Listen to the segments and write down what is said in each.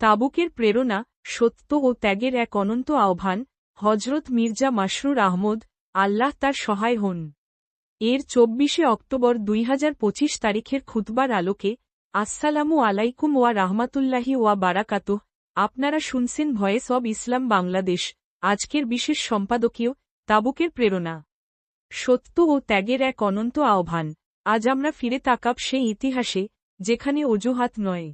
তাবুকের প্রেরণা, সত্য ও ত্যাগের এক অনন্ত আহ্বান হজরত মির্জা মাসরুর আহমদ, আল্লাহ তার সহায় হন। এর চব্বিশে অক্টোবর দুই হাজার পঁচিশ তারিখের খুতবার আলোকে, আসসালামু আলাইকুম ওয়া রাহমাতুল্লাহি ওয়া বারাকাত আপনারা শুনছেন ভয়েস অব ইসলাম বাংলাদেশ, আজকের বিশেষ সম্পাদকীয়, তাবুকের প্রেরণা। সত্য ও ত্যাগের এক অনন্ত আহ্বান। আজ আমরা ফিরে তাকাব সেই ইতিহাসে, যেখানে অজুহাত নয়।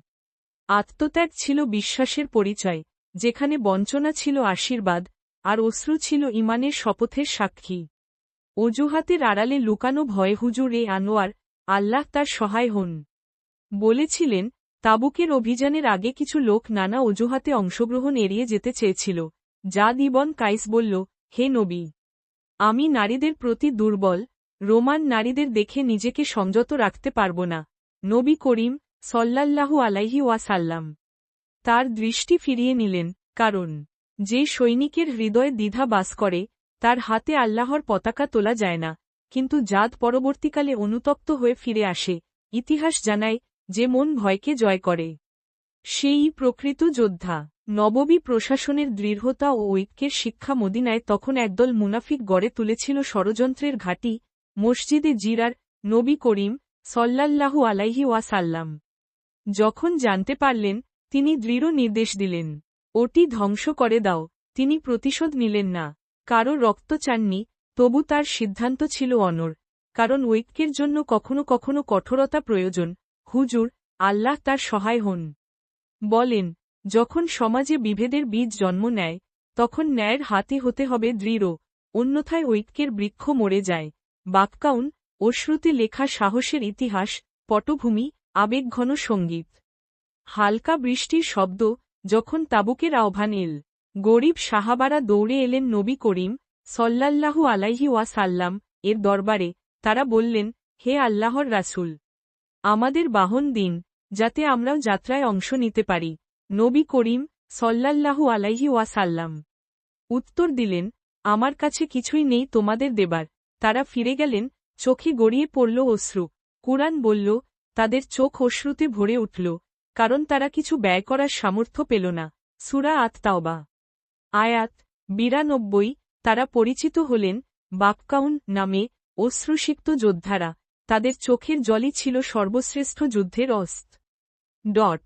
আত্মত্যাগ ছিল বিশ্বাসের পরিচয়, যেখানে বঞ্চনা ছিল আশীর্বাদ, আর অশ্রু ছিল ইমানের শপথের সাক্ষী। অজুহাতের আড়ালে লুকানো ভয় হুজুর এ আনোয়ার, আল্লাহ তার সহায় হন। বলেছিলেন, তাবুকের অভিযানের আগে কিছু লোক নানা অজুহাতে অংশগ্রহণ এড়িয়ে যেতে চেয়েছিল, যা দিবন কাইস বলল, হে নবী! আমি নারীদের প্রতি দুর্বল, রোমান নারীদের দেখে নিজেকে সংযত রাখতে পারব না। নবী করিম সল্লাল্লাহু আলাইহি ওয়াসাল্লাম। তার দৃষ্টি ফিরিয়ে নিলেন, কারণ, যে সৈনিকের হৃদয়ে দ্বিধা বাস করে, তার হাতে আল্লাহর পতাকা তোলা যায় না, কিন্তু জাত পরবর্তীকালে অনুতপ্ত হয়ে ফিরে আসে, ইতিহাস জানায়, যে মন ভয়কে জয় করে। সেই প্রকৃত যোদ্ধা, নববী প্রশাসনের দৃঢ়তা ও ঐক্যের শিক্ষা মদিনায় তখন একদল মুনাফিক গড়ে তুলেছিল ষড়যন্ত্রের ঘাঁটি, মসজিদে জিরার নবী করিম সল্লাল্লাহু আলাইহি ওয়াসাল্লাম। যখন জানতে পারলেন, তিনি দৃঢ় নির্দেশ দিলেন। ওটি ধ্বংস করে দাও। তিনি প্রতিশোধ নিলেন না। কারও রক্ত চাননি, তবু তার সিদ্ধান্ত ছিল অনর কারণ ঐক্যের জন্য কখনো কখনো কঠোরতা প্রয়োজন। হুজুর, আল্লাহ তার সহায় হন। বলেন, যখন সমাজে বিভেদের বীজ জন্ম নেয়, তখন ন্যায়ের হাতে হতে হবে দৃঢ়। অন্যথায় ঐক্যের বৃক্ষ মরে যায়। বাক্কাউন অশ্রুতে লেখা সাহসের ইতিহাস, পটভূমি আবেগঘন সংগীত। হালকা বৃষ্টির শব্দ যখন তাবুকের আহ্বান এল, গরিব সাহাবারা দৌড়ে এলেন নবী করিম সল্লাল্লাহু আলাইহি ওয়াসাল্লাম এর দরবারে। তারা বললেন, হে আল্লাহর রাসুল, আমাদের বাহন দিন, যাতে আমরাও যাত্রায় অংশ নিতে পারি। নবী করিম সল্লাল্লাহু আলাইহি ওয়াসাল্লাম উত্তর দিলেন, আমার কাছে কিছুই নেই তোমাদের দেবার। তারা ফিরে গেলেন, চোখে গড়িয়ে পড়ল অশ্রু। কুরআন বলল তাদের চোখ অশ্রুতে ভরে উঠল, কারণ তারা কিছু ব্যয় করার সামর্থ্য পেল না। সুরা আত্মাওবা আয়াত বিরানব্বই, তারা পরিচিত হলেন বাপকাউন নামে অশ্রুসিক্ত যোদ্ধারা। তাদের চোখের জলই ছিল সর্বশ্রেষ্ঠ যুদ্ধের অস্ত। ডট